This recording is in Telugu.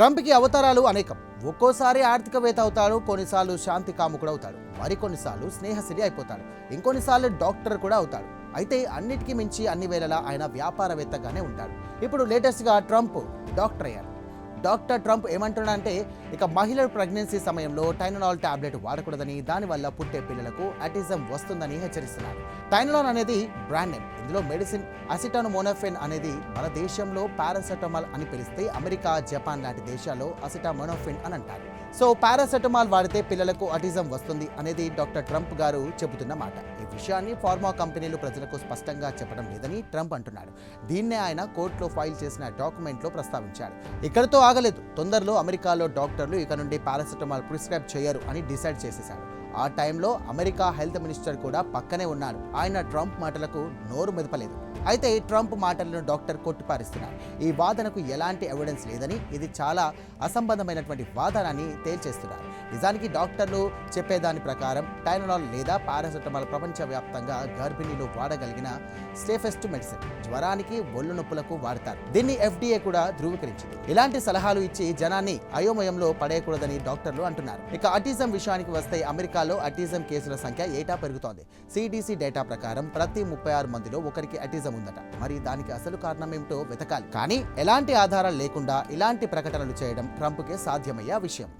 ట్రంప్కి అవతారాలు అనేకం. ఒక్కోసారి ఆర్థికవేత్త అవుతాడు కొన్నిసార్లు శాంతి కాముకుడు అవుతాడు మరికొన్నిసార్లు స్నేహశిరి అయిపోతాడు. ఇంకొన్నిసార్లు డాక్టర్ కూడా అవుతాడు. అయితే అన్నిటికీ మించి అన్ని వేళలా ఆయన వ్యాపారవేత్తగానే ఉంటాడు. ఇప్పుడు లేటెస్ట్గా ట్రంప్ డాక్టర్ అయ్యారు డాక్టర్ ట్రంప్ ఏమంటున్నాడంటే ఇక మహిళల ప్రెగ్నెన్సీ సమయంలో టైనలాల్ టాబ్లెట్ వాడకూడదని దానివల్ల పుట్టే పిల్లలకు అటిజం వస్తుందని హెచ్చరిస్తున్నారు. టైనలాల్ అనేది బ్రాండ్ నేమ్. ఇందులో మెడిసిన్ అసిటానోమోనోఫెన్ అనేది మన దేశంలో పారాసెటమాల్ అని పిలిస్తే అమెరికా జపాన్ లాంటి దేశాల్లో అసిటామోనోఫెన్ అని అంటారు. సో పారాసెటమాల్ వాడితే పిల్లలకు అటిజం వస్తుంది అనేది డాక్టర్ ట్రంప్ గారు చెబుతున్న మాట. ఈ విషయాన్ని ఫార్మా కంపెనీలు ప్రజలకు స్పష్టంగా చెప్పడం లేదని ట్రంప్ అంటున్నాడు. దీన్నే ఆయన కోర్టులో ఫైల్ చేసిన డాక్యుమెంట్లో ప్రస్తావించాడు. ఇక్కడతో బాగలేదు తొందరలో అమెరికాలో డాక్టర్లు ఇక నుండి పారాసెటమాల్ ప్రిస్క్రైబ్ చేయరు అని డిసైడ్ చేసేశారు. ఆ టైంలో అమెరికా హెల్త్ మినిస్టర్ కూడా పక్కనే ఉన్నారు. ఆయన ట్రంప్ మాటలకు నోరు మెదపలేదు. అయితే ట్రంప్ మాటలను డాక్టర్ కొట్టిపారిస్తున్నారు. ఈ వాదనకు ఎలాంటి ఎవిడెన్స్ లేదని ఇది చాలా అసంబద్ధమైనటువంటి వాదన అని తేల్చేస్తున్నారు. నిజానికి డాక్టర్లు చెప్పేదాని ప్రకారం టైనలాల్ లేదా పారాసెటమాల్ ప్రపంచవ్యాప్తంగా గర్భిణీలు వాడగలిగిన సేఫెస్ట్ మెడిసిన్. జ్వరానికి ఒళ్ళు నొప్పులకు వాడతారు. దీన్ని ఎఫ్డీఏ కూడా ధృవీకరించింది. ఇలాంటి సలహాలు ఇచ్చి జనాన్ని అయోమయంలో పడేయకూడదని డాక్టర్లు అంటున్నారు. ఇక అటిజం విషయానికి వస్తే అమెరికా అమెరికాలో అటిజం కేసుల సంఖ్య ఏటా పెరుగుతోంది? సిడిసి డేటా ప్రకారం ప్రతి ముప్పై ఆరు మందిలో ఒకరికి అటిజం ఉందట. మరి దానికి అసలు కారణం ఏమిటో వెతకాలి. కానీ ఎలాంటి ఆధారాలు లేకుండా ఇలాంటి ప్రకటనలు చేయడం ట్రంప్కే సాధ్యమయ్యే విషయం.